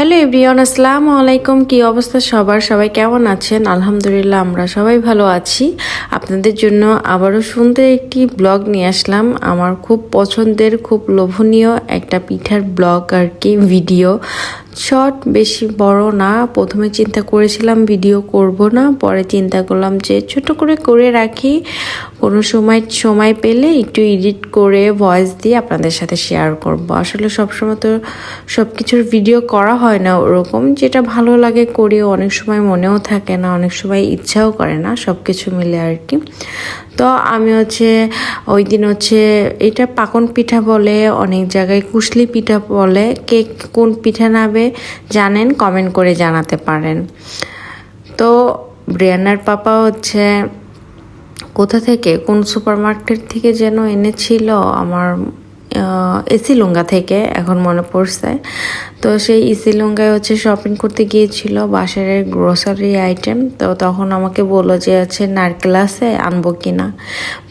Hello everyone, আসসালামু আলাইকুম। কি অবস্থা সবার? সবাই কেমন আছেন? আলহামদুলিল্লাহ, আমরা সবাই ভালো আছি। আপনাদের জন্য আবারও সুন্দর একটি ব্লগ নিয়ে আসলাম। আমার খুব পছন্দের, খুব লোভনীয় একটা পিঠার ব্লগ আর কি, ভিডিও। শর্ট বেশি বড় না। প্রথমে চিন্তা করেছিলাম ভিডিও করব না, পরে চিন্তা করলাম যে ছোট করে করে রাখি। কোনো সময় সময় পেলে একটু এডিট করে ভয়েস দিয়ে আপনাদের সাথে শেয়ার করব। আসলে সবসময় তো সব কিছুর ভিডিও করা হয় না ওরকম। যেটা ভালো লাগে করি অনেক সময় মনেও থাকে না, অনেক সময় ইচ্ছাও করে না সব কিছু মিলে আর কি। তো আমি হচ্ছে ওই দিন হচ্ছে এটা পাকন পিঠা বলে অনেক জায়গায় কুশলি পিঠা বলে কেক কোন পিঠা নাবে জানেন কমেন্ট করে জানাতে পারেন। তো ব্রিয়ানার পাপা হচ্ছে কোথা থেকে কোন সুপার মার্কেট থেকে যেন এনেছিল আমার এসি লুঙ্গা থেকে এখন মনে পড়ছে। তো সেই ইসি লুঙ্গায় হচ্ছে শপিং করতে গিয়েছিল বাসারের গ্রোসারি আইটেম তো তখন আমাকে বলল যে আছে নারকেল আছে, আনব কিনা?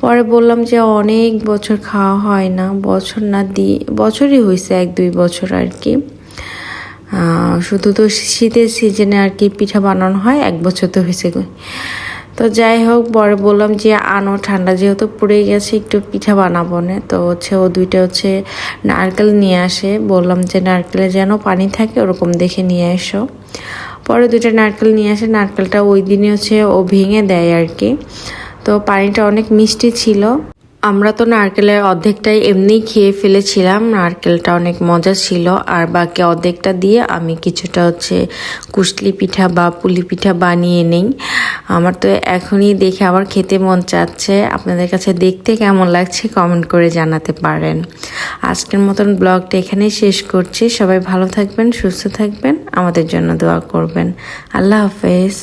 পরে বললাম যে, অনেক বছর খাওয়া হয় না, বছর না দি, বছরই হয়েছে এক দুই বছর আর কি শুধু তো শীতের সিজনে আর কি পিঠা বানানো হয়, এক বছর তো হয়েছে তো যাই হোক, পরে বললাম যে, আনো, ঠান্ডা যেহেতু পড়ে গেছে, একটু পিঠা বানাবো না। তো হচ্ছে ও দুইটা হচ্ছে নারকেল নিয়ে আসে। বললাম যে, নারকেলে যেন পানি থাকে, ওরকম দেখে নিয়ে এসো। পরে দুইটা নারকেল নিয়ে আসে। নারকেলটা ওই দিনে হচ্ছে ও ভেঙে দেয় আর কি। তো পানিটা অনেক মিষ্টি ছিল। আমরা তো নারকেলের অর্ধেকটাই এমনিই খেয়ে ফেলেছিলাম। নারকেলটা অনেক মজা ছিল। আর বাকি অর্ধেকটা দিয়ে আমি কিছুটা হচ্ছে কুশলি পিঠা বা পুলি পিঠা বানিয়ে নেই। আমার তো এখনই দেখে আবার খেতে মন চাচ্ছে। আপনাদের কাছে দেখতে কেমন লাগছে কমেন্ট করে জানাতে পারেন। আজকের মতন ব্লগটা এখানেই শেষ করছি। সবাই ভালো থাকবেন, সুস্থ থাকবেন, আমাদের জন্য দোয়া করবেন। আল্লাহ হাফেজ।